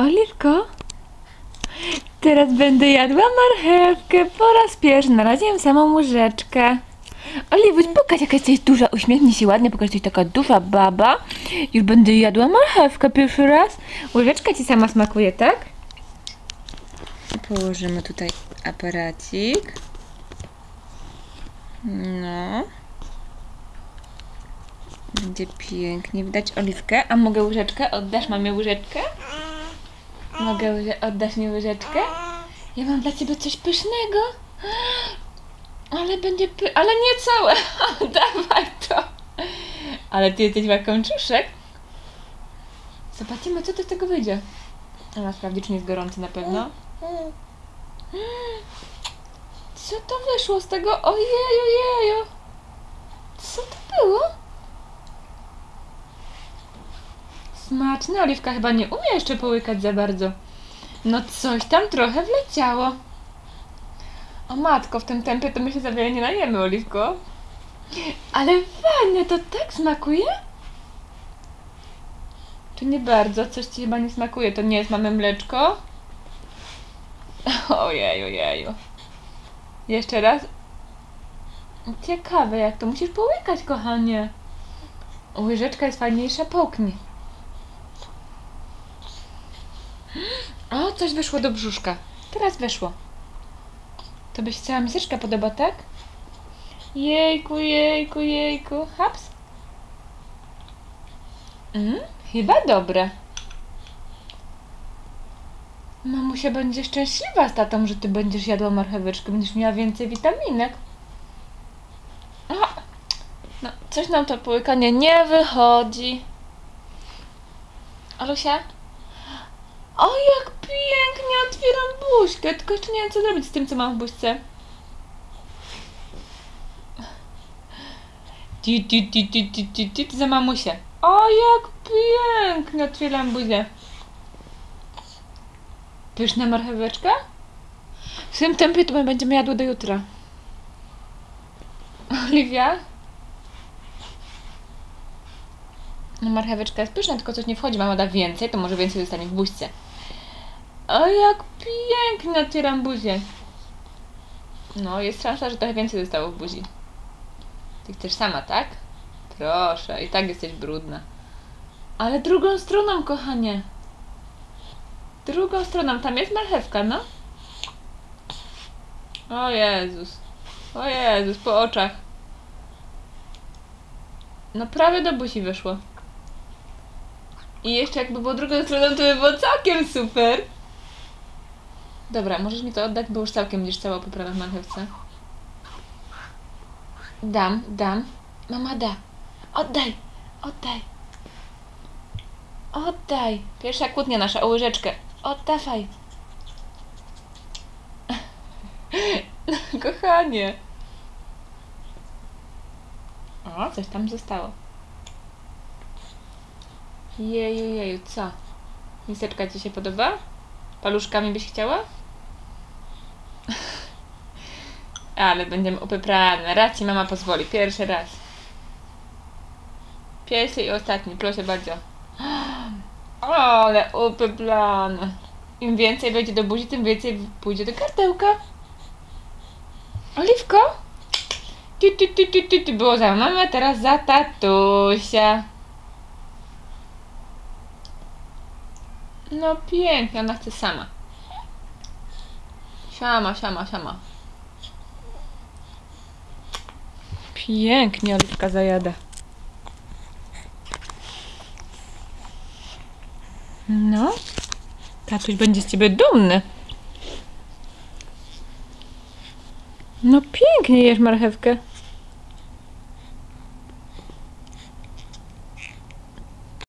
Oliwko, teraz będę jadła marchewkę po raz pierwszy. Na razie jem samą łyżeczkę. Oliwuś, pokaż jaka jesteś duża, uśmiechnij się ładnie, pokaż, jesteś taka duża baba. Już będę jadła marchewkę pierwszy raz. Łyżeczka ci sama smakuje, tak? Położymy tutaj aparacik. No. Będzie pięknie. Widać oliwkę. A mogę łyżeczkę? Oddasz mamie łyżeczkę? Mogę oddasz mi łyżeczkę? Ja mam dla ciebie coś pysznego. Ale będzie py... Ale nie całe. Dawaj to. Ale ty jesteś łakomczuszek. Zobaczymy, co z tego wyjdzie. Ona sprawdzi, czy nie jest gorący na pewno. Co to wyszło z tego? Ojej, ojeju. Co to było? Smaczne. Oliwka chyba nie umie jeszcze połykać za bardzo. No coś tam trochę wleciało. O matko, w tym tempie to my się za wiele nie najemy, Oliwko. Ale fajne, to tak smakuje? Czy nie bardzo? Coś ci chyba nie smakuje. To nie jest mamy mleczko? Ojej, ojeju. Jeszcze raz. Ciekawe jak to. Musisz połykać, kochanie. Łyżeczka jest fajniejsza, połknij. O, coś wyszło do brzuszka. Teraz wyszło. To byś cała miseczka podoba, tak? Jejku, jejku, jejku. Haps. Mm, chyba dobre. Mamusia będzie szczęśliwa z tatą, że ty będziesz jadła marcheweczkę. Będziesz miała więcej witaminek. No, coś nam to połykanie nie wychodzi. Alusia? O, jak pięknie otwieram buźkę, tylko jeszcze nie wiem, co zrobić z tym, co mam w buźce. Ti, ti, ti, ti, ti, ti, ti, za mamusię. O, jak pięknie otwieram buzię. Pyszna marcheweczka? W tym tempie to my będziemy jadły do jutra. Oliwia? No marcheweczka jest pyszna, tylko coś nie wchodzi. Mama da więcej, to może więcej zostanie w buźce. O, jak pięknie otwieram buzię. No, jest szansa, że trochę więcej zostało w buzi. Ty chcesz sama, tak? Proszę, i tak jesteś brudna. Ale drugą stroną, kochanie. Drugą stroną, tam jest marchewka, no. O Jezus. O Jezus, po oczach. No prawie do buzi wyszło. I jeszcze jakby było drugą stroną, to by było całkiem super. Dobra, możesz mi to oddać, bo już całkiem będziesz cała poprawa w marchewce. Dam, dam. Mama da. Oddaj, oddaj. Oddaj. Pierwsza kłótnia nasza o łyżeczkę. Oddawaj. Kochanie. O, coś tam zostało. Jeju, jeju, co? Miseczka Ci się podoba? Paluszkami byś chciała? Ale będziemy upyprane. Raz Ci mama pozwoli. Pierwszy raz. Pierwszy i ostatni. Proszę bardzo. O, ale upyplane. Im więcej wejdzie do buzi, tym więcej pójdzie do kartełka. Oliwko? Ty, ty, ty, ty, ty, ty było za mamę, teraz za tatusia. No pięknie, ona chce sama. Siama, siama, siama. Pięknie Oliwka zajada. No, tatuś będzie z ciebie dumny. No pięknie jesz marchewkę.